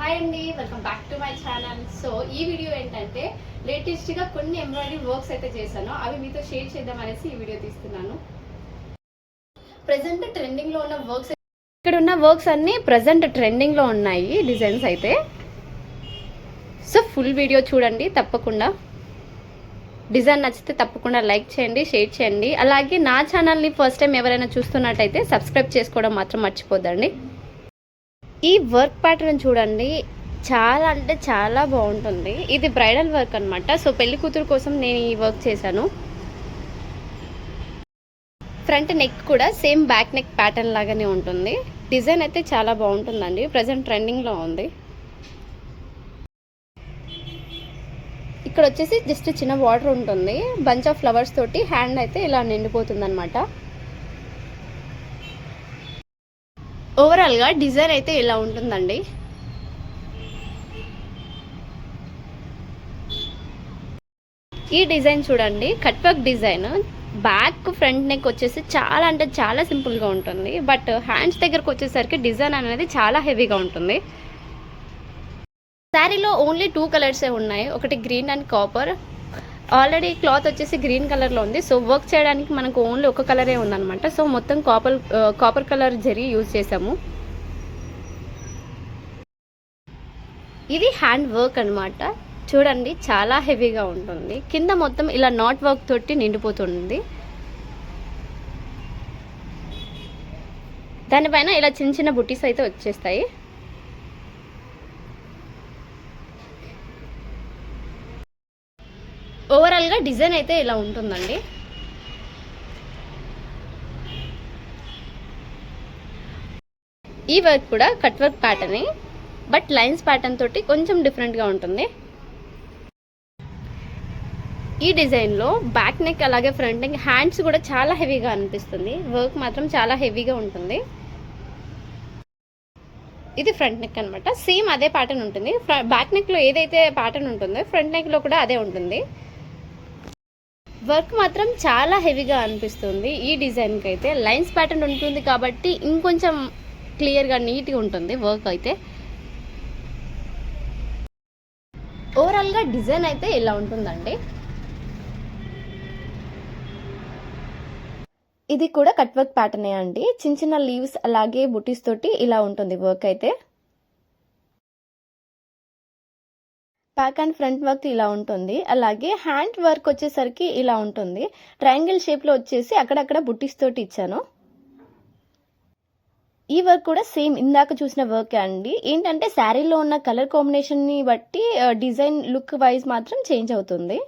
Hi అండి welcome back to my channel. So ఈ video ఏంటంటే లేటెస్ట్గా కొన్ని ఎంబ్రాయిడరీ వర్క్స్ అయితే చేశాను. అవి మీతో షేర్ చేద్దాం అనేసి ఈ వీడియో తీస్తున్నాను. ప్రజెంట్ ట్రెండింగ్లో ఉన్న వర్క్స్ ఇక్కడ ఉన్న వర్క్స్ అన్నీ ప్రెసెంట్ ట్రెండింగ్లో ఉన్నాయి డిజైన్స్ అయితే. సో ఫుల్ వీడియో చూడండి తప్పకుండా. డిజైన్ నచ్చితే తప్పకుండా లైక్ చేయండి షేర్ చేయండి. అలాగే నా ఛానల్ని ఫస్ట్ టైం ఎవరైనా చూస్తున్నట్టయితే సబ్స్క్రైబ్ చేసుకోవడం మాత్రం మర్చిపోద్దండి. ఈ వర్క్ ప్యాటర్న్ చూడండి చాలా అంటే చాలా బాగుంటుంది. ఇది బ్రైడల్ వర్క్ అనమాట సో పెళ్ళి కూతురు కోసం నేను ఈ వర్క్ చేశాను. ఫ్రంట్ నెక్ కూడా సేమ్ బ్యాక్ నెక్ ప్యాటర్న్ లాగానే ఉంటుంది. డిజైన్ అయితే చాలా బాగుంటుందండి. ప్రజెంట్ ట్రెండింగ్లో ఉంది. ఇక్కడ వచ్చేసి జస్ట్ చిన్న వాటర్ ఉంటుంది. బంచ్ ఆఫ్ ఫ్లవర్స్ తోటి హ్యాండ్ అయితే ఇలా నిండిపోతుంది అనమాట ఓవరాల్గా డిజైన్ అయితే ఇలా ఉంటుందండి? ఈ డిజైన్ చూడండి cut work design. Back front neck వచ్చేసి చాలా అంటే చాలా సింపుల్గా ఉంటుంది. బట్ హ్యాండ్స్ దగ్గరకు వచ్చేసరికి డిజైన్ అనేది చాలా హెవీగా ఉంటుంది. శారీలో ఓన్లీ టూ కలర్సే ఉన్నాయి. ఒకటి green and copper already cloth వచ్చేసి గ్రీన్ కలర్లో ఉంది. సో వర్క్ చేయడానికి మనకు ఓన్లీ ఒక కలరే ఉందన్నమాట. సో మొత్తం copper copper colour zari use చేసాము ఇది హ్యాండ్ వర్క్ అన్నమాట. చూడండి చాలా హెవీగా ఉంటుంది. కింద మొత్తం ఇలా నాట్ వర్క్ తోటి నిండిపోతుంది. దానిపైన ఇలా చిన్న చిన్న బుట్టీస్ అయితే వచ్చేస్తాయి. ఓవరాల్గా డిజైన్ అయితే ఇలా ఉంటుందండి. ఈ వర్క్ కూడా కట్ వర్క్ ప్యాటర్నే బట్ లైన్స్ ప్యాటర్న్ తోటి కొంచెం డిఫరెంట్గా ఉంటుంది. ఈ డిజైన్లో బ్యాక్ నెక్ అలాగే ఫ్రంట్ నెక్ హ్యాండ్స్ కూడా చాలా హెవీగా అనిపిస్తుంది. వర్క్ మాత్రం చాలా హెవీగా ఉంటుంది. ఇది ఫ్రంట్ నెక్ అనమాట సేమ్ అదే ప్యాటర్న్ ఉంటుంది. బ్యాక్ నెక్లో ఏదైతే ప్యాటర్న్ ఉంటుందో ఫ్రంట్ నెక్లో కూడా అదే ఉంటుంది. వర్క్ మాత్రం చాలా హెవీగా అనిపిస్తుంది. ఈ డిజైన్కి అయితే లైన్స్ ప్యాటర్న్ ఉంటుంది కాబట్టి ఇంకొంచెం క్లియర్గా నీట్గా ఉంటుంది వర్క్ అయితే. ఓవరాల్గా డిజైన్ అయితే ఇలా ఉంటుందండి? ఇది కూడా కట్ వర్క్ ప్యాటర్నే అండి. చిన్న చిన్న లీవ్స్ అలాగే బుటీస్ తోటి ఇలా ఉంటుంది వర్క్ అయితే. బ్యాక్ అండ్ ఫ్రంట్ వర్క్ ఇలా ఉంటుంది. అలాగే హ్యాండ్ వర్క్ వచ్చేసరికి ఇలా ఉంటుంది. ట్రయాంగిల్ షేప్లో వచ్చేసి అక్కడక్కడ బుట్టీస్ తోటి ఇచ్చాను. ఈ వర్క్ కూడా సేమ్ ఇందాక చూసిన వర్క్ అండి. ఏంటంటే శారీలో ఉన్న కలర్ కాంబినేషన్ని బట్టి డిజైన్ లుక్ వైజ్ మాత్రం చేంజ్ అవుతుంది.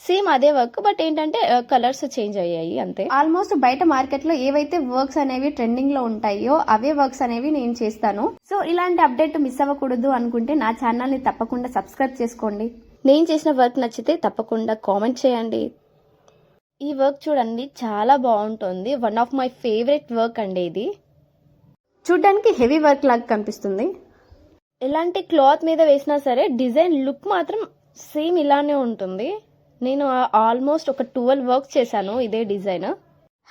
సేమ్ అదే వర్క్ బట్ ఏంటంటే కలర్స్ చేంజ్ అయ్యాయి అంతే. ఆల్మోస్ట్ బయట మార్కెట్లో ఏవైతే వర్క్స్ అనేవి ట్రెండింగ్లో ఉంటాయో అవే వర్క్స్ అనేవి నేను చేస్తాను. సో ఇలాంటి అప్డేట్ మిస్ అవ్వకూడదు అనుకుంటే నా ఛానల్ని తప్పకుండా సబ్స్క్రైబ్ చేసుకోండి. నేను చేసిన వర్క్ నచ్చితే తప్పకుండా కామెంట్ చేయండి. ఈ వర్క్ చూడండి చాలా బాగుంటుంది. One of my favourite work అండి ఇది. చూడ్డానికి హెవీ వర్క్ లాగా కనిపిస్తుంది. ఎలాంటి క్లాత్ మీద వేసినా సరే డిజైన్ లుక్ మాత్రం సేమ్ ఇలానే ఉంటుంది. నేను ఆల్మోస్ట్ ఒక ట్వెల్వ్ వర్క్ చేశాను ఇదే డిజైన్.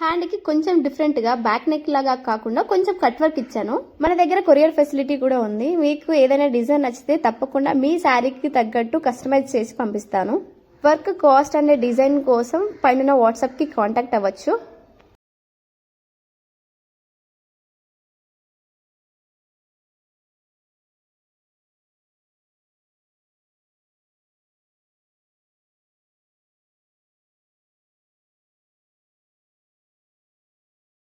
హ్యాండ్కి కొంచెం డిఫరెంట్గా బ్యాక్ నెక్ లాగా కాకుండా కొంచెం కట్ వర్క్ ఇచ్చాను. మన దగ్గర కొరియర్ ఫెసిలిటీ కూడా ఉంది. మీకు ఏదైనా డిజైన్ నచ్చితే తప్పకుండా మీ శారీకి తగ్గట్టు కస్టమైజ్ చేసి పంపిస్తాను. వర్క్ కాస్ట్ అనే డిజైన్ కోసం పైన వాట్సాప్కి కాంటాక్ట్ అవ్వచ్చు.